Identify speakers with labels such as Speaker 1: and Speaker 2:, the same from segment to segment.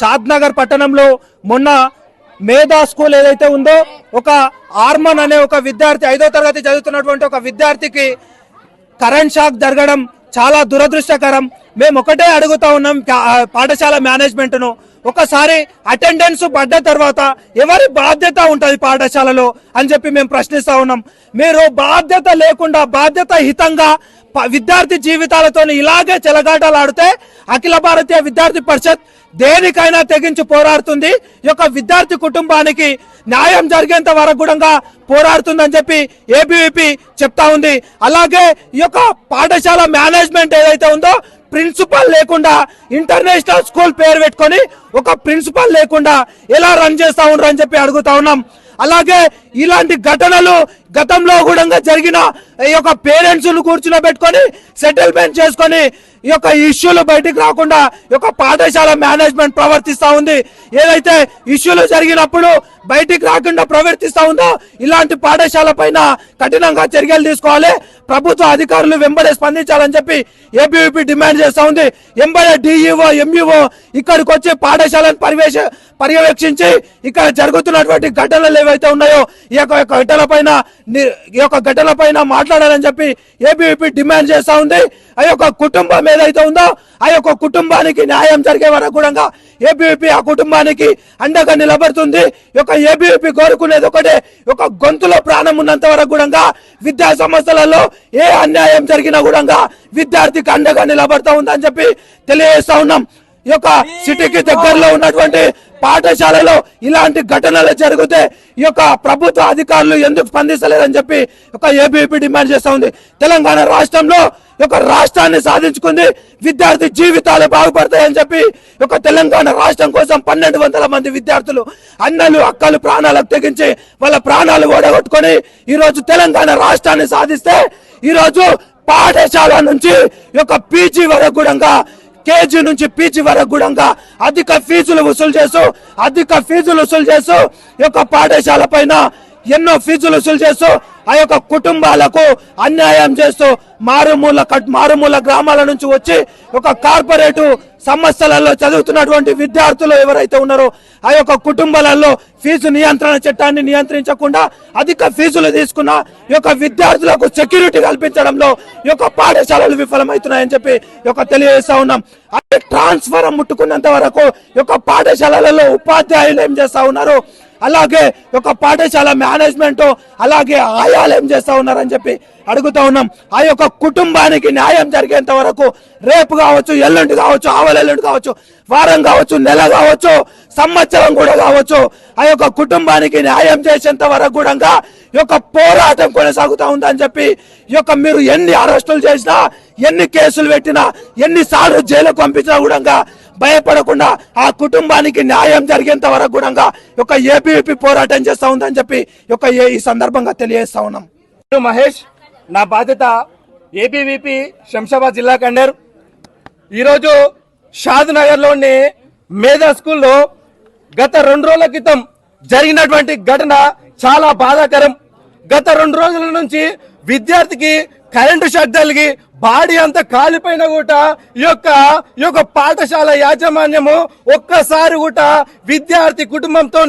Speaker 1: షాద్నగర్ పట్టణంలో మొన్న మేధా స్కూల్ ఏదైతే ఉందో ఒక ఆర్మన్ అనే ఒక విద్యార్థి ఐదో తరగతి చదువుతున్నటువంటి ఒక విద్యార్థికి కరెంట్ షాక్ జరగడం చాలా దురదృష్టకరం. మేము ఒకటే అడుగుతా ఉన్నాం పాఠశాల మేనేజ్మెంట్ను. ఒకసారి అటెండెన్స్ పడ్డ తర్వాత ఎవరి బాధ్యత ఉంటుంది పాఠశాలలో అని చెప్పి మేము ప్రశ్నిస్తా ఉన్నాం. మీరు బాధ్యత లేకుండా బాధ్యత హితంగా విద్యార్థి జీవితాలతో ఇలాగే చెలగాటలాడితే అఖిల భారతీయ విద్యార్థి పరిషత్ దేనికైనా తెగించి పోరాడుతుంది. యొక్క విద్యార్థి కుటుంబానికి న్యాయం జరిగేంత వరకు కూడా పోరాడుతుందని చెప్పి ఏబీవీపీ చెప్తా ఉంది. అలాగే ఈ యొక్క పాఠశాల మేనేజ్మెంట్ ఏదైతే ఉందో ప్రిన్సిపల్ లేకుండా ఇంటర్నేషనల్ స్కూల్ పేరు పెట్టుకొని ఒక ప్రిన్సిపల్ లేకుండా ఎలా రన్ చేస్తా ఉండరు అని చెప్పి అడుగుతా ఉన్నాం. అలాగే ఇలాంటి ఘటనలు గతంలో కూడా జరిగిన ఈ యొక్క పేరెంట్స్ను కూర్చుని పెట్టుకొని సెటిల్మెంట్ చేసుకొని ఈ యొక్క ఇష్యూలు బయటికి రాకుండా ఈ యొక్క పాఠశాల మేనేజ్మెంట్ ప్రవర్తిస్తూ ఉంది. ఏదైతే ఇష్యూలు జరిగినప్పుడు బయటికి రాకుండా ప్రవర్తిస్తూ ఉందో ఇలాంటి పాఠశాల పైన కఠినంగా చర్యలు తీసుకోవాలి. ప్రభుత్వ అధికారులు వెంబడే స్పందించాలని చెప్పి ఏబీవీపీ డిమాండ్ చేస్తూ ఉంది. ఎంబడే డిఈఓ ఎంఈఓ ఇక్కడికి వచ్చి పాఠశాలను పర్యవేక్ష పర్యవేక్షించి ఇక్కడ జరుగుతున్నటువంటి ఘటనలు ఏవైతే ఉన్నాయో ఈ యొక్క యొక్క ఘటన పైన ఈ యొక్క ఘటన పైన మాట్లాడాలని చెప్పి ఏబీవీపీ డిమాండ్ చేస్తూ ఉంది. ఆ యొక్క కుటుంబం ఏదైతే ఉందో ఆ యొక్క కుటుంబానికి న్యాయం జరిగే వరకు కూడా ఏబీవీపీ ఆ కుటుంబానికి అండగా నిలబడుతుంది. యొక్క ఏబీవీపీ కోరుకునేది ఒకటే ఒక గొంతులో ప్రాణం ఉన్నంత వరకు కూడా విద్యా సంస్థలలో ఏ అన్యాయం జరిగినా కూడా విద్యార్థికి అండగా నిలబడతా ఉందని చెప్పి తెలియజేస్తా ఉన్నాం. ఈ యొక్క సిటీకి దగ్గరలో ఉన్నటువంటి పాఠశాలలో ఇలాంటి ఘటనలు జరిగితే ఈ యొక్క ప్రభుత్వ అధికారులు ఎందుకు స్పందిస్తలేదని చెప్పి ఒక ఏబీపీ డిమాండ్ చేస్తా ఉంది. తెలంగాణ రాష్ట్రంలో యొక్క రాష్ట్రాన్ని సాధించుకుంది విద్యార్థి జీవితాలు బాగుపడతాయని చెప్పి ఒక యొక్క తెలంగాణ రాష్ట్రం కోసం పన్నెండు వందల మంది విద్యార్థులు అన్నలు అక్కలు ప్రాణాలకు తెగించి వాళ్ళ ప్రాణాలు ఓడగొట్టుకొని ఈరోజు తెలంగాణ రాష్ట్రాన్ని సాధిస్తే ఈరోజు పాఠశాల నుంచి యొక్క పీజీ వరకు కూడా కేజీ నుంచి పీజీ వరకు కూడా అధిక ఫీజులు వసూలు చేస్తూ అధిక ఫీజులు వసూలు చేస్తూ ఈ యొక్క పాఠశాల పైన ఎన్నో ఫీజులు వసూలు చేస్తూ ఆ యొక్క కుటుంబాలకు అన్యాయం చేస్తూ మారుమూల కట్- మారుమూల గ్రామాల నుంచి వచ్చి ఒక కార్పొరేటు సంస్థలలో చదువుతున్నటువంటి విద్యార్థులు ఎవరైతే ఉన్నారో ఆ యొక్క కుటుంబాలలో ఫీజు నియంత్రణ చట్టాన్ని నియంత్రించకుండా అధిక ఫీజులు తీసుకున్న ఈ యొక్క విద్యార్థులకు సెక్యూరిటీ కల్పించడంలో ఈ యొక్క పాఠశాలలు విఫలమవుతున్నాయని చెప్పి యొక్క తెలియజేస్తా ఉన్నాం. అదే ట్రాన్స్ఫర్ ముట్టుకున్నంత వరకు యొక్క పాఠశాలలలో ఉపాధ్యాయులు ఏం చేస్తా ఉన్నారు? అలాగే ఒక పాఠశాల మేనేజ్మెంట్ అలాగే ఆయాలు ఏం చేస్తా ఉన్నారని చెప్పి అడుగుతా ఉన్నాం. ఆ యొక్క కుటుంబానికి న్యాయం జరిగేంత వరకు రేపు కావచ్చు ఎల్లుండి కావచ్చు ఆవలెల్లుండి కావచ్చు వారం కావచ్చు నెల కావచ్చు సంవత్సరం కూడా కావచ్చు ఆ యొక్క కుటుంబానికి న్యాయం చేసేంత వరకు కూడా యొక్క పోరాటం కొనసాగుతా ఉందని చెప్పి యొక్క మీరు ఎన్ని అరెస్టులు చేసినా ఎన్ని కేసులు పెట్టినా ఎన్నిసార్లు జైలుకు పంపించినా కూడా భయపడకుండా ఆ కుటుంబానికి న్యాయం జరిగేంత వరకు కూడా ఒక యొక్క పోరాటం చేస్తా ఉందని చెప్పి ఒక ఏ- ఈ సందర్భంగా తెలియజేస్తా ఉన్నాం.
Speaker 2: మహేష్ నా బాధ్యత ఏబీవీపీ శంషాబాద్ జిల్లా కండర్. ఈరోజు షాద్ నగర్లోని మేధా స్కూల్లో గత రెండు రోజుల క్రితం జరిగినటువంటి ఘటన చాలా బాధాకరం. గత రెండు రోజుల నుంచి విద్యార్థికి కరెంటు షాక్ తగిలి బాడీ అంతా కాలిపోయిన కూడా ఈ యొక్క ఈ యొక్క పాఠశాల యాజమాన్యము ఒక్కసారి కూడా విద్యార్థి కుటుంబంతో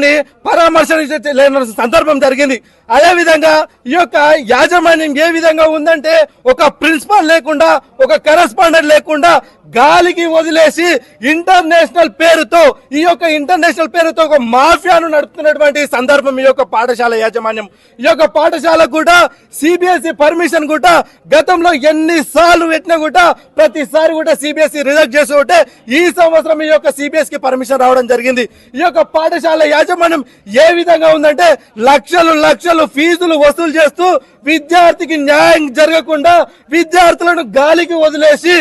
Speaker 2: పరామర్శించలేని సందర్భం జరిగింది. అదేవిధంగా ఈ యొక్క యాజమాన్యం ఏ విధంగా ఉందంటే ఒక ప్రిన్సిపాల్ లేకుండా ఒక కరెస్పాండెంట్ లేకుండా గాలికి వదిలేసి ఇంటర్నేషనల్ పేరుతో ఈ యొక్క ఇంటర్నేషనల్ పేరుతో ఒక మాఫియాను నడుపుతున్నటువంటి సందర్భం ఈ యొక్క పాఠశాల యాజమాన్యం. ఈ యొక్క పాఠశాల కూడా సిబిఎస్ఈ పర్మిషన్ కూడా గతంలో ఎన్ని సార్లు పెట్టినా కూడా ప్రతిసారి కూడా సిబిఎస్ఈ రిజెక్ట్ చేసి ఉంటే ఈ సంవత్సరం ఈ యొక్క సిబిఎస్కి పర్మిషన్ రావడం జరిగింది. ఈ యొక్క పాఠశాల యాజమాన్యం ఏ విధంగా ఉందంటే లక్షలు లక్షలు ఫీజులు వసూలు చేస్తూ విద్యార్థికి న్యాయం జరగకుండా విద్యార్థులను గాలికి వదిలేసి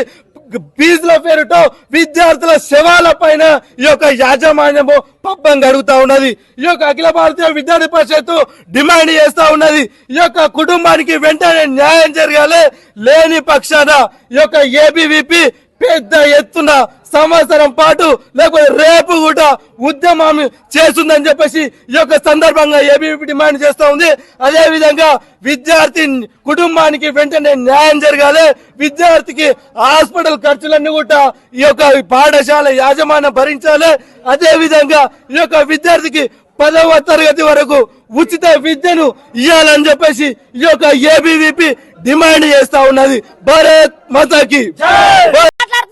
Speaker 2: ఫీజుల పేరుతో విద్యార్థుల శవాల పైన ఈ యొక్క యాజమాన్యము పబ్బం గడుగుతా ఉన్నది. ఈ యొక్క అఖిల భారతీయ విద్యార్థి పరిషత్ డిమాండ్ చేస్తా ఉన్నది. ఈ యొక్క కుటుంబానికి వెంటనే న్యాయం జరగాలి. లేని పక్షాన ఈ యొక్క ఏబీవీపీ పెద్ద ఎత్తున సంవత్సరం పాటు లేకపోతే రేపు కూడా ఉద్యమం చేస్తుందని చెప్పేసి ఈ యొక్క సందర్భంగా ఏబీవీపీ డిమాండ్ చేస్తూ ఉంది. అదే విధంగా విద్యార్థి కుటుంబానికి వెంటనే న్యాయం జరగాలి. విద్యార్థికి హాస్పిటల్ ఖర్చులన్నీ కూడా ఈ యొక్క పాఠశాల యాజమాన్యం భరించాలి. అదే విధంగా ఈ యొక్క విద్యార్థికి పదవ తరగతి వరకు ఉచిత విద్యను ఇవ్వాలని చెప్పేసి ఈ యొక్క ఏబీవీపీ డిమాండ్ చేస్తా ఉన్నది. భారత్ మాతాకి.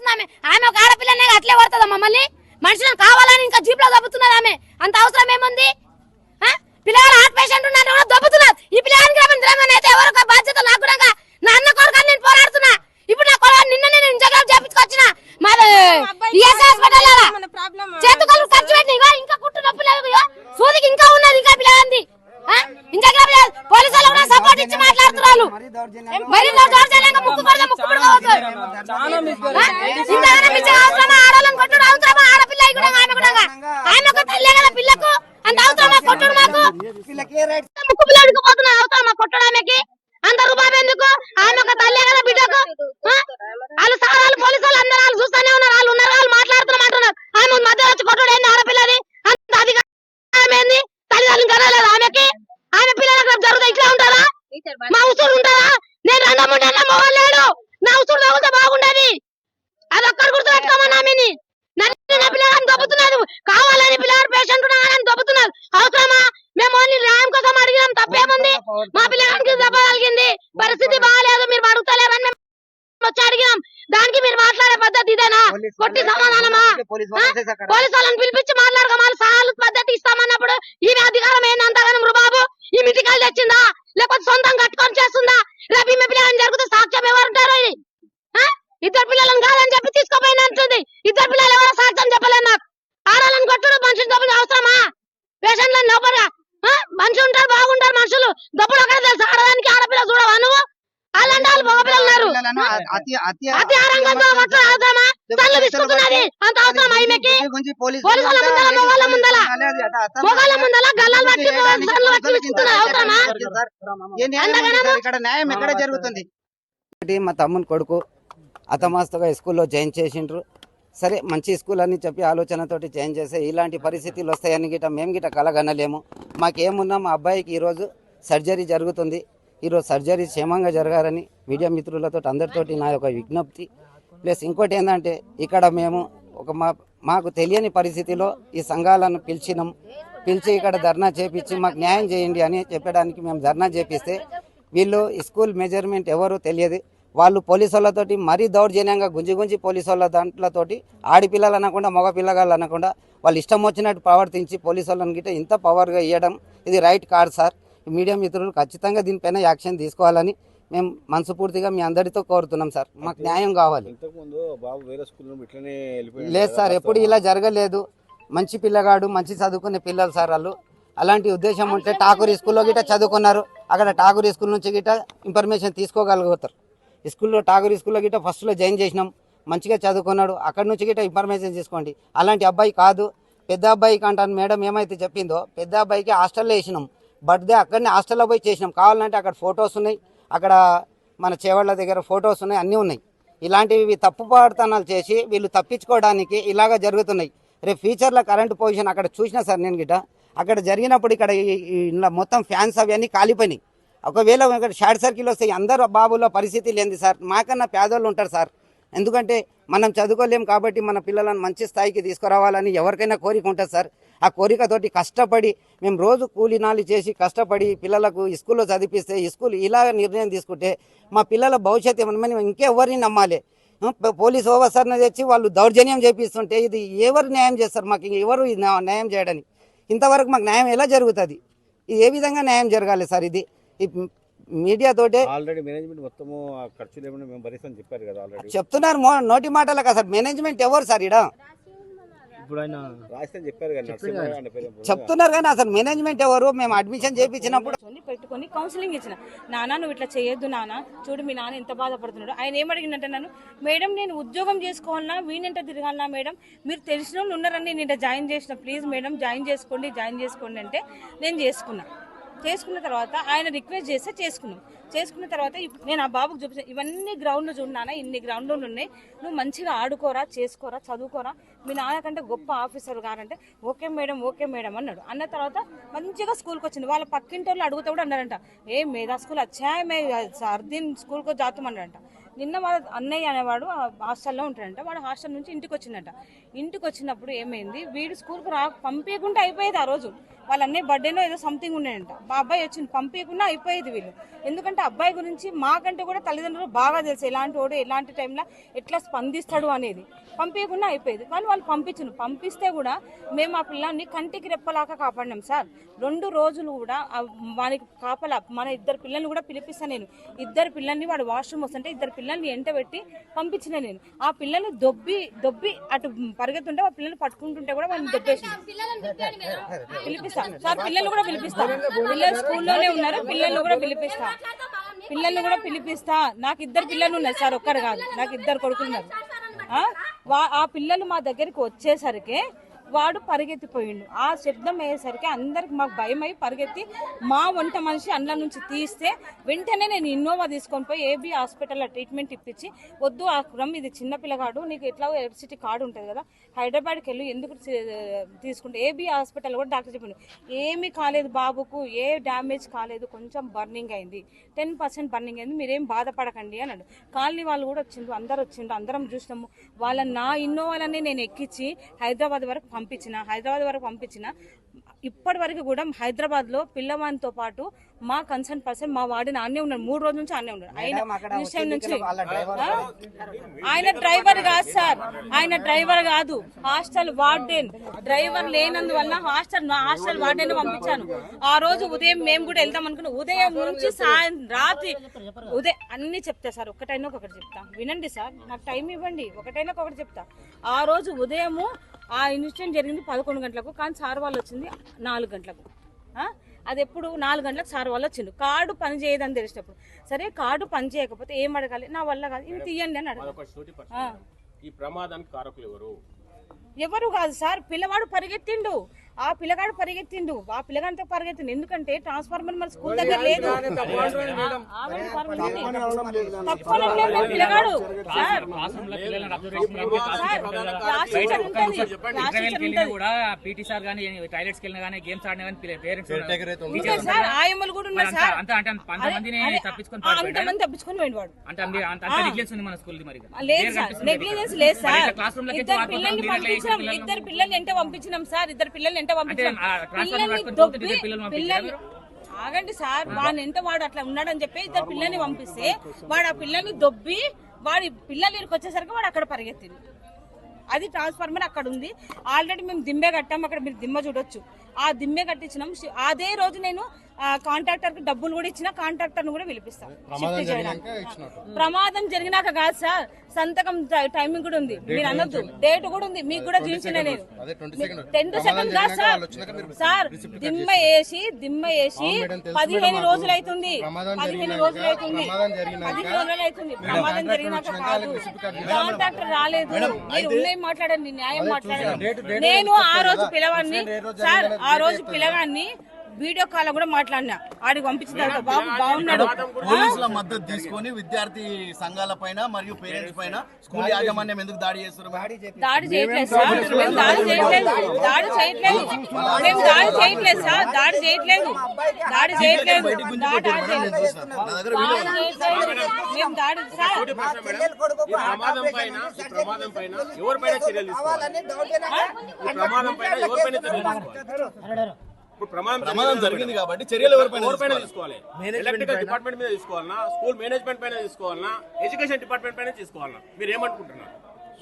Speaker 3: మాట్లాడుతుంది ఆమె ఒక ఆడపిల్లనే అట్లే పడుతుందా మమ్మల్ని? మనుషులను కావాలని ఇంకా జీప్లో దొబ్బుతున్నది ఆమె. అంత అవసరం ఏముంది? పిల్లగాడు హార్ట్ పేషెంట్ ఉన్నారు కూడా దొబ్బుతున్నారు ఈ పిల్లగానికి రమ్మని అయితే ఎవరు బాధ్యత నాకు కూడా నా అన్న కొడుకు నేను పోరాడుతున్నా. ఇప్పుడు నా కొడుకు నిన్న నేను ఇంజగ్రామ్ చేపించుకొచ్చిన. మరి హాస్పిటల్ చేతుకలు ఖర్చు పెట్టి ఇగో ఇంకా కుట్టు నొప్పి లేదు సూదికి ఇంకా ఉన్నది ఇంకా పిల్లగాంది. ఇంజగ్రామ్ పోలీసు వాళ్ళు కూడా సపోర్ట్ ఇచ్చి మాట్లాడుతున్నారు. మరి దౌర్జన్యంగా ముక్కు కొడగా ముక్కు కొడగా అవుతుంది ఇంతగానో పిచ్చగా అవసరమా? ఆడోళ్ళని కొట్టుడు అవసరమా? ఆడపిల్ల అయి కూడా ఆమె కూడా ఆమె ఒక తల్లే కదా పిల్లకు? అంత అవసరమా? కొట్టుడు మాకు? ముక్కు పిల్ల ఉడికిపోతున్నా అవసరమా? కొట్టుడు ఆమెకి? అంత రూపాయి ఎందుకు? ఆమె ఒక తల్లే కదా బిడ్డకు? ఆ? వాళ్ళు పోలీసు వాళ్ళు అందరూ వాళ్ళు చూస్తానే ఉన్నారు వాళ్ళు ఉన్నారు వాళ్ళు మాట్లాడుతున్నారు అంటున్నారు ఆమె మధ్య వచ్చి కొట్టుడు ఏంది ఏంది తల్లిదండ్రులు కనలేదు ఆమెకి? ఆమె పిల్లలకు రేపు జరుగుతాయి ఇట్లా ఉంటారా? మా ఉసురు ఉంటారా? నేను రెండో మూడు నెలల మొగలు లేడు. నా ఉసురు తగిలితే బాగుండేది అది ఒక్కరు గుర్తు పెట్టుకోమని ఆమెని నన్ను నా పిల్లగాని దొబ్బుతున్నారు కావాలని పిల్లగాడు పేషెంట్ ఉన్నాడని దొబ్బుతున్నారు అవసరమా మేము ఓన్లీ న్యాయం కోసం అడిగినాం తప్పేముంది మా పిల్లగానికి దెబ్బ కలిగింది పరిస్థితి బాగాలేదు మీరు అడుగుతలేరని మేము వచ్చి అడిగినాం దానికి మీరు మాట్లాడే పద్ధతి ఇదేనా కొట్టి సమాధానమా ఆ? పోలీసు వాళ్ళని పిలిపించి మాట్లాడక వాళ్ళు సహాలు పద్ధతి ఇస్తామన్నప్పుడు ఈమె అధికారం ఏంది అంతగానం రుబాబు ఈ మిటికలు తెచ్చిందా లేకపోతే సొంతం కట్టుకొని చేస్తుందా రేపు ఈమె పిల్లలని జరిగితే సాక్ష్యం ఎవరు ఉంటారు ఇది? ఆ? ఇద్దరు పిల్లలను కాదని చెప్పి తీసుకోపోయిన అంటుంది ఇద్దరు పిల్లలు ఎవరో సాక్ష్యం చెప్పలేదు నాకు కొట్టుడు మనుషులు దొబ్బుడు అవసరమా పేషెంట్లను లోపల మనుషులు ఉంటారు బాగుంటారు మనుషులు. దొబ్బుడు ఒకటే తెలుసు? ఆడదానికి ఆడపిల్ల చూడవా నువ్వు? అలాంటి వాళ్ళు మగపిల్లలు ఉన్నారు. అతి ఆరంగంతో అవసరమా తల్లు తీసుకుంటున్నది అంత అవసరమా ఈమెకి? పోలీసుల ముందల మొగోళ్ళ ముందల. మొగోళ్ళ ముందల గల్లాలు పట్టి సర్లు పట్టి విసుకుతున్నారు అవసరమా?
Speaker 4: ఇక్కడ న్యాయం ఎక్కడ జరుగుతుంది? మా తమ్ముని కొడుకు అతమాస్తుగా స్కూల్లో జాయిన్ చేసిండ్రు. సరే మంచి స్కూల్ అని చెప్పి ఆలోచనతోటి చేంజ్ చేస్తే ఇలాంటి పరిస్థితులు వస్తాయని గిట మేము గిట కలగనలేము. మాకేమున్నా మా అబ్బాయికి ఈరోజు సర్జరీ జరుగుతుంది. ఈరోజు సర్జరీ క్షేమంగా జరగాలని మీడియా మిత్రులతో అందరితోటి నా యొక్క విజ్ఞప్తి. ప్లస్ ఇంకోటి ఏంటంటే ఇక్కడ మేము ఒక మా మాకు తెలియని పరిస్థితిలో ఈ సంఘాలను పిలిచినాం. పిలిచి ఇక్కడ ధర్నా చేపించి మాకు న్యాయం చేయండి అని చెప్పడానికి మేము ధర్నా చేపిస్తే వీళ్ళు స్కూల్ మెజర్మెంట్ ఎవరు తెలియదు. వాళ్ళు పోలీసు వాళ్ళతోటి మరీ దౌర్జన్యంగా గుంజి గుంజి పోలీసు వాళ్ళ దాంట్లతోటి ఆడపిల్లలు అనకుండా మగ పిల్లగాళ్ళు అనకుండా వాళ్ళు ఇష్టం వచ్చినట్టు ప్రవర్తించి పోలీసు వాళ్ళని గిట్ట ఇంత పవర్గా ఇవ్వడం ఇది రైట్ కాదు సార్. మీడియా మిత్రులు ఖచ్చితంగా దీనిపైన యాక్షన్ తీసుకోవాలని మేము మనస్ఫూర్తిగా మీ అందరితో కోరుతున్నాం సార్. మాకు న్యాయం కావాలి. లేదు సార్ ఎప్పుడు ఇలా జరగలేదు. మంచి పిల్లగాడు మంచి చదువుకునే పిల్లలు సార్ వాళ్ళు. అలాంటి ఉద్దేశం ఉంటే ఠాకూర్ స్కూల్లో గిట్ట చదువుకున్నారు. అక్కడ ఠాకూర్ స్కూల్ నుంచి గిట్ట ఇన్ఫర్మేషన్ తీసుకోగలుగుతారు. స్కూల్లో ఠాకూర్ స్కూల్లో గిట్ట ఫస్ట్లో జాయిన్ చేసినాం. మంచిగా చదువుకున్నాడు. అక్కడి నుంచి గిట్ట ఇన్ఫర్మేషన్ తీసుకోండి. అలాంటి అబ్బాయి కాదు. పెద్ద అబ్బాయికి అంటాను మేడం ఏమైతే చెప్పిందో పెద్ద అబ్బాయికి హాస్టల్లో వేసినాం. బర్త్డే అక్కడనే హాస్టల్లో పోయి చేసినాం. కావాలంటే అక్కడ ఫొటోస్ ఉన్నాయి. అక్కడ మన చేవాళ్ళ దగ్గర ఫొటోస్ ఉన్నాయి. అన్నీ ఉన్నాయి. ఇలాంటివి తప్పుపాడుతనాలు చేసి వీళ్ళు తప్పించుకోవడానికి ఇలాగ జరుగుతున్నాయి. రేపు ఫ్యూచర్లో కరెంట్ పొజిషన్ అక్కడ చూసినా సార్ నేను గిట్ట. అక్కడ జరిగినప్పుడు ఇక్కడ ఇలా మొత్తం ఫ్యాన్స్ అవన్నీ కాలిపోయినాయి. ఒకవేళ షార్ట్ సర్కిల్ వస్తే అందరు బాబులో పరిస్థితి లేనిది సార్. మాకన్నా పేదోళ్ళు ఉంటారు సార్. ఎందుకంటే మనం చదువుకోలేం కాబట్టి మన పిల్లలను మంచి స్థాయికి తీసుకురావాలని ఎవరికైనా కోరిక ఉంటుంది సార్. ఆ కోరికతోటి కష్టపడి మేము రోజు కూలినాలు చేసి కష్టపడి పిల్లలకు స్కూల్లో చదివిస్తే స్కూల్ ఇలా నిర్ణయం తీసుకుంటే మా పిల్లల భవిష్యత్తు ఏమన్నా ఇంకెవరిని నమ్మాలి. పోలీస్ ఓవర్సర్ని తెచ్చి వాళ్ళు దౌర్జన్యం చేపిస్తుంటే ఇది ఎవరు న్యాయం చేస్తారు? మాకు ఎవరు ఇది న్యాయం చేయడానికి ఇంతవరకు మాకు న్యాయం ఎలా జరుగుతుంది? ఇది ఏ విధంగా న్యాయం జరగాలి సార్ ఇది? ఈ మీడియా తోటే
Speaker 5: ఆల్రెడీ మేనేజ్మెంట్ మొత్తము ఆ ఖర్చులు ఏమైనా మేము భరిస్తామని చెప్పారు కదా ఆల్రెడీ.
Speaker 4: చెప్తున్నారు మో- నోటి మాటలకు అసలు మేనేజ్మెంట్ ఎవరు సార్ ఇడ
Speaker 5: రాస్తే చెప్పారు కదా నరసింహరావు అనే పేరు.
Speaker 4: చెప్తున్నారు కానీ అసలు మేనేజ్మెంట్ ఎవరు? మేము అడ్మిషన్ చేయించినప్పుడు
Speaker 6: కూర్చొని పెట్టుకొని కౌన్సిలింగ్ ఇచ్చిన. నాన్న నువ్వు ఇట్లా చేయొద్దు నాన్న చూడు మీ నాన్న ఎంత బాధపడుతున్నాడు. ఆయన ఏమడిగిందంటే నన్ను మేడం నేను ఉద్యోగం చేసుకోవాలన్నా వీణంట తిరగాలన్నా మేడం మీరు తెలిసిన వాళ్ళు ఉన్నారని నేను ఇంట జాయిన్ చేసిన. ప్లీజ్ మేడం జాయిన్ చేసుకోండి జాయిన్ చేసుకోండి అంటే నేను చేసుకున్నా. చేసుకున్న తర్వాత ఆయన రిక్వెస్ట్ చేస్తే చేసుకున్నాం. చేసుకున్న తర్వాత నేను ఆ బాబుకు చూపించాను ఇవన్నీ గ్రౌండ్లు చూడన్నా ఇన్ని గ్రౌండ్లు ఉన్నాయి. నువ్వు మంచిగా ఆడుకోరా చేసుకోరా చదువుకోరా. మీ నాన్నకంటే గొప్ప ఆఫీసర్ గారంటే ఓకే మేడం ఓకే మేడం అన్నాడు. అన్న తర్వాత మంచిగా స్కూల్కి వచ్చింది. వాళ్ళ పక్కింటి వాళ్ళు అడుగుతా కూడా అన్నారంట ఏ మేధా స్కూల్ అచ్చా మే సర్దీన్ స్కూల్కి జాతమన్నాడంట నిన్న వాళ్ళ అన్నయ్య అనేవాడు ఆ హాస్టల్లో ఉంటాడంట వాడు హాస్టల్ నుంచి ఇంటికి వచ్చిందంట ఇంటికి వచ్చినప్పుడు ఏమైంది వీడు స్కూల్కి రా పంపించకుండా అయిపోయేది ఆ రోజు. వాళ్ళ అన్నయ్య బర్త్డేనో ఏదో సంథింగ్ ఉన్నాయంట మా అబ్బాయి వచ్చింది పంపించకుండా అయిపోయేది వీళ్ళు. ఎందుకంటే అబ్బాయి గురించి మాకంటే కూడా తల్లిదండ్రులు బాగా తెలుసు ఎలాంటి వాడు ఎలాంటి టైంలో ఎట్లా స్పందిస్తాడు అనేది. పంపించకుండా అయిపోయేది. కానీ వాళ్ళు పంపించను. పంపిస్తే కూడా మేము ఆ పిల్లాన్ని కంటికి రెప్పలాగా కాపాడినాం సార్. రెండు రోజులు కూడా వానికి కాపలా మన ఇద్దరు పిల్లల్ని కూడా పిలిపిస్తాను నేను. ఇద్దరు పిల్లల్ని వాడు వాష్రూమ్ వస్తుంటే ఇద్దరు పిల్లల్ని ఎంటబెట్టి పంపించిన నేను. ఆ పిల్లల్ని దొబ్బి దొబ్బి అటు పరిగెత్తుంటే ఆ పిల్లల్ని పట్టుకుంటుంటే కూడా వాళ్ళని దొబ్బేసింది పిలిపిస్తా సార్ పిల్లలు కూడా పిలిపిస్తా. పిల్లలు స్కూల్లోనే ఉన్నారు పిల్లల్ని కూడా పిలిపిస్తా. పిల్లల్ని కూడా పిలిపిస్తా. నాకు ఇద్దరు పిల్లలు ఉన్నారు సార్ ఒక్కరు కాదు. నాకు ఇద్దరు కొడుకులు ఉన్నారు. ఆ పిల్లలు మా దగ్గరికి వచ్చేసరికి వాడు పరిగెత్తిపోయిండు. ఆ శబ్దం అయ్యేసరికి అందరికి మాకు భయం అయి పరిగెత్తి మా వంట మనిషి అండ్ల నుంచి తీస్తే వెంటనే నేను ఇన్నోవా తీసుకొని పోయి ఏబీ హాస్పిటల్లో ట్రీట్మెంట్ ఇప్పించి వద్దు ఆ క్రమ్ ఇది చిన్నపిల్లగాడు నీకు ఎట్లా ఎలక్ట్రిసిటీ కార్డు ఉంటుంది కదా హైదరాబాద్కి వెళ్ళి ఎందుకు తీసుకుంటే? ఏబీ హాస్పిటల్ కూడా డాక్టర్ చెప్పిండు ఏమీ కాలేదు బాబుకు ఏ డ్యామేజ్ కాలేదు కొంచెం బర్నింగ్ అయింది టెన్ పర్సెంట్ బర్నింగ్ అయింది మీరేం బాధపడకండి అన్నాడు. కాలనీ వాళ్ళు కూడా వచ్చిండ్రు అందరు వచ్చిండ్రు అందరం చూసినాము. వాళ్ళ నా ఇన్నోవాలనే నేను ఎక్కించి హైదరాబాద్ వరకు పంపించిన హైదరాబాద్ వరకు పంపించిన ఇప్పటి వరకు కూడా హైదరాబాద్లో పిల్లవానితో పాటు మా కన్సర్న్ పర్సన్ మా వాడిని ఆనే ఉన్నాడు మూడు రోజుల నుంచి ఆనే ఉన్నాడు ఆయన విషయం నుంచి? ఆయన డ్రైవర్ కాదు సార్. ఆయన డ్రైవర్ కాదు. Hostel warden. డ్రైవర్ లేనందువల్ల హాస్టల్ హాస్టల్ వార్డెన్ పంపించాను. ఆ రోజు ఉదయం మేము కూడా వెళ్దాం అనుకున్నాం. ఉదయం నుంచి సాయం రాత్రి ఉదయం అన్ని చెప్తా సార్. ఒకటైనా ఒకటి చెప్తా. వినండి సార్. నాకు టైం ఇవ్వండి. ఒకటైనా ఒకటి చెప్తా. ఆ రోజు ఉదయము ఆ ఇన్సిడెంట్ జరిగింది పదకొండు గంటలకు కానీ సార్ వాళ్ళు వచ్చింది నాలుగు గంటలకు? అది ఎప్పుడు? నాలుగు గంటలకు సార్ వాళ్ళు వచ్చిండు కార్డు పని చేయదని తెలిసినప్పుడు. సరే కార్డు పని చేయకపోతే ఏం అడగాలి? నా వల్ల కాదు. ఇవి తీయండి అని అడగాలి.
Speaker 7: ఈ ప్రమాదానికి కారకులు ఎవరు?
Speaker 6: ఎవరు కాదు సార్ పిల్లవాడు పరిగెత్తిండు. ఆ పిల్లగాడు పరిగెత్తిండు. ఆ పిల్లగాడితో పరిగెత్తిండు. ఎందుకంటే ట్రాన్స్ఫార్మర్ మన స్కూల్ దగ్గర లేదు. పిల్లగాడు.
Speaker 8: పీటీ సార్ గానీ టాయిలెట్స్ వెళ్ళినా గానీ గేమ్స్ ఆడినా గానీ పేరెంట్స్
Speaker 6: సార్ ఆయమ్మలు కూడా ఉన్నారు సార్.
Speaker 8: అంత అంటే అంతమందిని
Speaker 6: అదే,
Speaker 8: తప్పించుకొని
Speaker 6: అంతమంది తప్పించుకొని వాడు.
Speaker 8: అంటే అంత అంత నెగ్లెన్స్ ఉంది మన స్కూల్ మరి.
Speaker 6: లేదు సార్ నెగ్లిజెన్స్ లేదు సార్.
Speaker 8: క్లాస్ రూమ్లోకి
Speaker 6: ఇద్దరు పిల్లల్ని పంపించినాం. ఇద్దరు పిల్లల్ని ఎంట పంపించినాం సార్. ఇద్దరు పిల్లల్ని ఎంట పంపించినాం. పిల్లల్ని దొబ్బి ఆగండి సార్. వాడిని ఎంత వాడు అట్లా ఉన్నాడని చెప్పి ఇద్దరు పిల్లల్ని పంపిస్తే వాడు ఆ పిల్లల్ని దొబ్బి వాడి పిల్లలు ఇక్కడికి వచ్చేసరికి వాడు అక్కడ పరిగెత్తింది అది ట్రాన్స్ఫార్మర్ అక్కడ ఉంది. ఆల్రెడీ మేము దిమ్మె కట్టాం. అక్కడ మీరు దిమ్మ చూడొచ్చు. ఆ దిమ్మె కట్టించినాం. అదే రోజు నేను కాంట్రాక్టర్కి డబ్బులు కూడా ఇచ్చిన కాంట్రాక్టర్ కూడా చేయడానికి. ప్రమాదం జరిగినాక కాదు సార్ సంతకం టైమింగ్ కూడా ఉంది. మీరు అనొద్దు. డేట్ కూడా ఉంది. మీకు కూడా చూపించిన నేను. టెన్ సెకండ్ కాదు సార్. సార్ దిమ్మ వేసి దిమ్మ వేసి పదిహేను రోజులు అవుతుంది పదిహేను రోజులు అవుతుంది పదిహేను రోజులు అవుతుంది ప్రమాదం జరిగినాక కాదు. కాంట్రాక్టర్ రాలేదు. మీరు ఉన్నాయి మాట్లాడండి న్యాయం మాట్లాడండి. నేను ఆ రోజు పిలవాన్ని. సార్ ఆ రోజు పిలవాన్ని వీడియో కాల్ కూడా మాట్లాడినా ఆడికి పంపించిన తర్వాత బాబు బాగున్నాడు
Speaker 9: పోలీసుల మద్దతు తీసుకొని విద్యార్థి సంఘాల పైన మరియు పేరెంట్స్ పైన స్కూల్ యాజమాన్యం ఎందుకు దాడి చేస్తున్నారు
Speaker 6: దాడి చేయట్లేదు సార్ మేము దాడి చేయట్లేదు దాడి చేయట్లేదు మేము దాడి చేయట్లేదు సార్ దాడి చేయట్లేదు దాడి చేయట్లేదు. మేము దాడి సార్
Speaker 7: ఈ ప్రమాదం పైన ఈ ప్రమాదం పైన ఎవరిపైన చర్యలు తీసుకోవాలి ఈ ప్రమాదం పైన ఎవరిపైన చర్యలు తీసుకోవాలి ఇప్పుడు ప్రమాదం
Speaker 9: జరిగింది కాబట్టి చర్యలు ఎవరిపైన
Speaker 7: తీసుకోవాలి? ఎలక్ట్రికల్ డిపార్ట్మెంట్ మీద తీసుకోవాలన్నా స్కూల్ మేనేజ్మెంట్ పైన తీసుకోవాలన్నా ఎడ్యుకేషన్ డిపార్ట్మెంట్ పైన తీసుకోవాలన్నా మీరు ఏమనుకుంటున్నారు?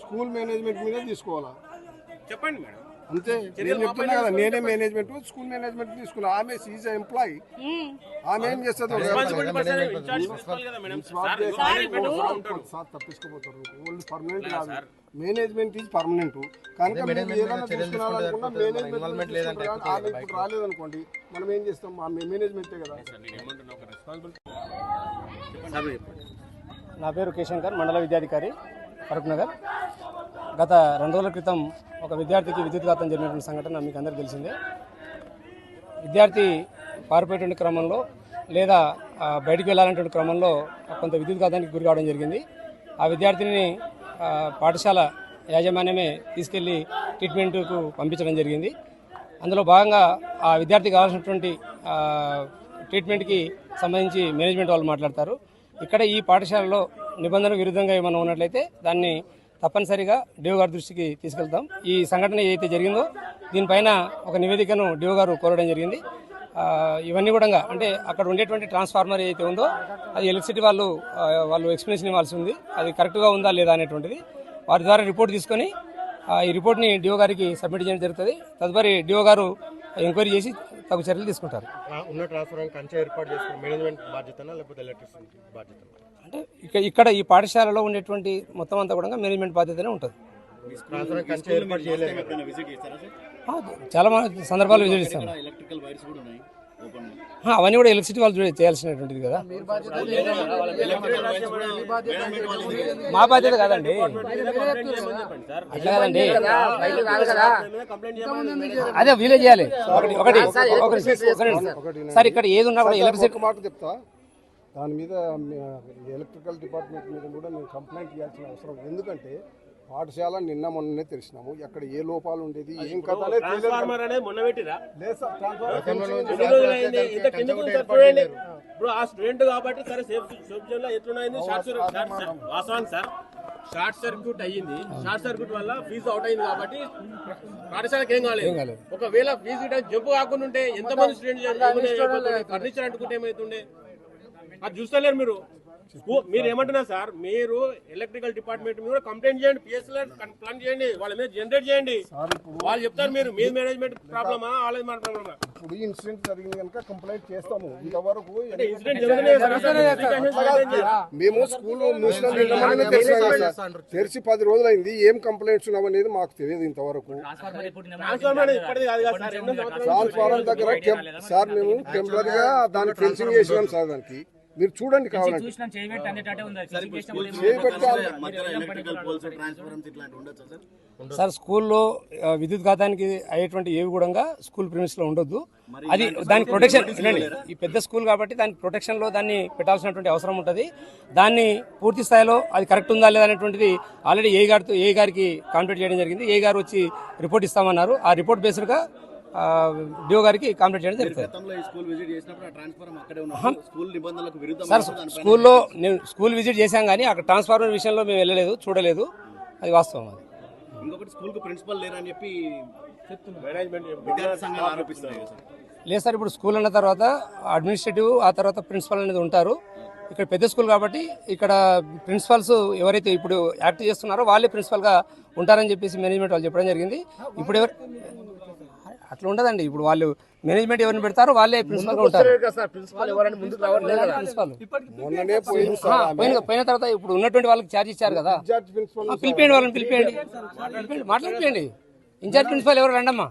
Speaker 10: స్కూల్ మేనేజ్మెంట్ మీద తీసుకోవాలా?
Speaker 7: చెప్పండి మేడం.
Speaker 10: అంతే. నేను చెప్తున్నా కదా నేనే మేనేజ్మెంట్ స్కూల్ మేనేజ్మెంట్ తీసుకున్నా. ఆమె సీజ్ ఎంప్లాయీ ఆమె ఏం చేస్తుంది
Speaker 7: సార్
Speaker 10: తప్పించుకోపోతారు. వాళ్ళు పర్మనెంట్ కాదు మేనేజ్మెంట్ ఈజ్ పర్మనెంట్ కనుక ఏదైనా మేనేజ్మెంట్ ఆమె ఇప్పుడు రాలేదనుకోండి మనం ఏం చేస్తాం? మేనేజ్మెంటే కదా.
Speaker 11: నా పేరు కేశంకర్ మండల విద్యాధికారి ఫరూక్ నగర్. గత రెండు రోజుల క్రితం ఒక విద్యార్థికి విద్యుత్ఘాతం జరిగినటువంటి సంఘటన మీకు అందరికీ తెలిసిందే. విద్యార్థి పారిపోయేటువంటి క్రమంలో లేదా బయటికి వెళ్ళాలనేటువంటి క్రమంలో కొంత విద్యుత్ ఘాతానికి గురి కావడం జరిగింది. ఆ విద్యార్థిని పాఠశాల యాజమాన్యమే తీసుకెళ్ళి ట్రీట్మెంట్కు పంపించడం జరిగింది. అందులో భాగంగా ఆ విద్యార్థికి కావాల్సినటువంటి ట్రీట్మెంట్కి సంబంధించి మేనేజ్మెంట్ వాళ్ళు మాట్లాడతారు. ఇక్కడ ఈ పాఠశాలలో నిబంధనల విరుద్ధంగా ఏమైనా ఉన్నట్లయితే దాన్ని తప్పనిసరిగా డిఓ గారి దృష్టికి తీసుకెళ్తాం. ఈ సంఘటన ఏదైతే జరిగిందో దీనిపైన ఒక నివేదికను డిఓ గారు కోరడం జరిగింది. ఇవన్నీ కూడా అంటే అక్కడ ఉండేటువంటి ట్రాన్స్ఫార్మర్ ఏదైతే ఉందో అది ఎలక్ట్రిసిటీ వాళ్ళు వాళ్ళు ఎక్స్ప్లెనేషన్ ఇవ్వాల్సి ఉంది. అది కరెక్ట్గా ఉందా లేదా అనేటువంటిది వారి ద్వారా రిపోర్ట్ తీసుకొని ఈ రిపోర్ట్ని డిఓ గారికి సబ్మిట్ చేయడం జరుగుతుంది. తదుపరి డిఓ గారు ఎంక్వైరీ చేసి తగు చర్యలు తీసుకుంటారు.
Speaker 7: ఉన్న ట్రాన్స్ఫర్ కంచె ఏర్పాటు చేసుకున్న మేనేజ్మెంట్ బాధ్యతనా లేకపోతే ఎలక్ట్రిసిటీ బాధ్యత
Speaker 11: అంటే ఇక- ఇక్కడ ఈ పాఠశాలలో ఉండేటువంటి మొత్తం అంతా కూడా మేనేజ్మెంట్ బాధ్యతనే ఉంటుంది చాలా సందర్భాలు విజిట్ ఇస్తాం
Speaker 9: ఎలక్ట్రికల్ వైర్స్ కూడా ఉన్నాయి ఓపెన్
Speaker 11: ఆ, అవన్నీ కూడా ఎలక్ట్రిసిటీ వాళ్ళు చేయాల్సినటువంటిది కదా మా బాధ్యత కాదండి అట్లా కాదండి అదే వీలే చేయాలి ఒకటి ఒకటి. సార్ ఇక్కడ ఏది ఉన్నా కూడా ఎలక్ట్రిసిటీ
Speaker 10: చెప్తా దాని మీద ఎలక్ట్రికల్ డిపార్ట్మెంట్ మీద కూడా మేము కంప్లైంట్ చేయాల్సిన అవసరం ఎందుకంటే పాఠశాల నిన్న మొన్ననే తెలిసినాము ఎక్కడ ఏ లోపాలు ఉండేది ఏం కథ
Speaker 7: ఇప్పుడు ఆ స్టూడెంట్ కాబట్టి సరే సేఫ్ సేఫ్ జోన్లో ఎట్లున్నది షార్ట్ సర్క్యూట్ వాస్తవానికి సార్. షార్ట్ సర్క్యూట్ అయ్యింది. షార్ట్ సర్క్యూట్ వల్ల ఫీజు అవుట్ అయింది కాబట్టి పాఠశాలకు ఏం కాలేదు.
Speaker 11: కాలేదు.
Speaker 7: ఒకవేళ ఫీజు జంపు కాకుండా ఉంటే ఎంతమంది స్టూడెంట్ ఫర్నిచర్ అంటుకుంటే ఏమైతుండే? అది చూస్తలేరు మీరు. మీరు ఏమంటున్నారు సార్ మీరు ఎలక్ట్రికల్ డిపార్ట్మెంట్ మీద కంప్లైంట్ చేయండి పిఎస్ఎల్ ప్లాన్ చేయండి వాళ్ళ మీద జనరేట్ చేయండి. వాళ్ళు చెప్తారు మీరు మీ మేనేజ్మెంట్ ప్రాబ్లమా వాళ్ళది మన ప్రాబ్లమా
Speaker 10: ఇప్పుడు ఇన్సిడెంట్ జరిగింది కనుక కంప్లైంట్ చేస్తాము. ఇంతవరకు. మేము స్కూల్ తెరిచి పది రోజులైంది ఏం కంప్లైంట్స్ ఉన్నామనేది మాకు తెలియదు ఇంతవరకు.
Speaker 7: ట్రాన్స్ఫార్మర్
Speaker 10: దగ్గర సార్ మేము టెంపరీగా దానికి ఫెన్సింగ్ చేసినాం సార్ దానికి. మీరు చూడండి కావాలంటే.
Speaker 9: సార్ ఇప్పుడు స్కూల్
Speaker 10: చేపెట్టాలి.
Speaker 9: మధ్యలో ఎలక్ట్రికల్ పోల్స్ ట్రాన్స్ఫార్మర్స్ ఇట్లాంటి ఉండొచ్చా సార్?
Speaker 11: సార్ స్కూల్లో విద్యుత్ ఘాతానికి అయ్యేటువంటి ఏవి కూడా స్కూల్ ప్రిమిస్లో ఉండొద్దు అది దాని ప్రొటెక్షన్ వినండి ఈ పెద్ద స్కూల్ కాబట్టి దాని ప్రొటెక్షన్లో దాన్ని పెట్టాల్సినటువంటి అవసరం ఉంటుంది. దాన్ని పూర్తి స్థాయిలో అది కరెక్ట్ ఉందా లేదా అనేటువంటిది ఆల్రెడీ ఏ గారితో ఏ గారికి కాంప్లీట్ చేయడం జరిగింది. ఏ గారు వచ్చి రిపోర్ట్ ఇస్తామన్నారు. ఆ రిపోర్ట్ బేస్డ్గా డిఓ గారికి కాంప్లీట్ చేయడం జరుగుతుంది.
Speaker 9: గతంలో ఈ స్కూల్ విజిట్ చేసినప్పుడు ఆ ట్రాన్స్ఫార్మర్ అక్కడే ఉన్నప్పుడు స్కూల్ నిబంధనలకు విరుద్ధం
Speaker 11: సార్ స్కూల్లో నేను స్కూల్ విజిట్ చేశాం కానీ అక్కడ ట్రాన్స్ఫార్మర్ విషయంలో మేము వెళ్ళలేదు చూడలేదు. అది వాస్తవం అది.
Speaker 9: ఇంకొకటి స్కూల్కు ప్రిన్సిపల్ లేరని చెప్పి
Speaker 11: లేదు సార్ ఇప్పుడు స్కూల్ అన్న తర్వాత అడ్మినిస్ట్రేటివ్ ఆ తర్వాత ప్రిన్సిపల్ అనేది ఉంటారు. ఇక్కడ పెద్ద స్కూల్ కాబట్టి ఇక్కడ ప్రిన్సిపల్స్ ఎవరైతే ఇప్పుడు యాక్ట్ చేస్తున్నారో వాళ్ళే ప్రిన్సిపల్గా ఉంటారని చెప్పేసి మేనేజ్మెంట్ వాళ్ళు చెప్పడం జరిగింది. ఇప్పుడు ఎవరు అట్లా ఉండదండి. ఇప్పుడు వాళ్ళు మేనేజ్మెంట్ ఎవరిని పెడతారో వాళ్ళే ఉంటారు.
Speaker 7: ప్రిన్సిపల్
Speaker 10: ఆమె.
Speaker 11: పోయిన పోయిన తర్వాత ఇప్పుడు ఉన్నటువంటి వాళ్ళకి ఛార్జ్ ఇచ్చారు కదా. పిలిపియండి వాళ్ళని పిలిపియండి. పిలిపియండి మాట్లాడిపోయండి ఇన్ఛార్జ్ ప్రిన్సిపల్ ఎవరు? రండమ్మా.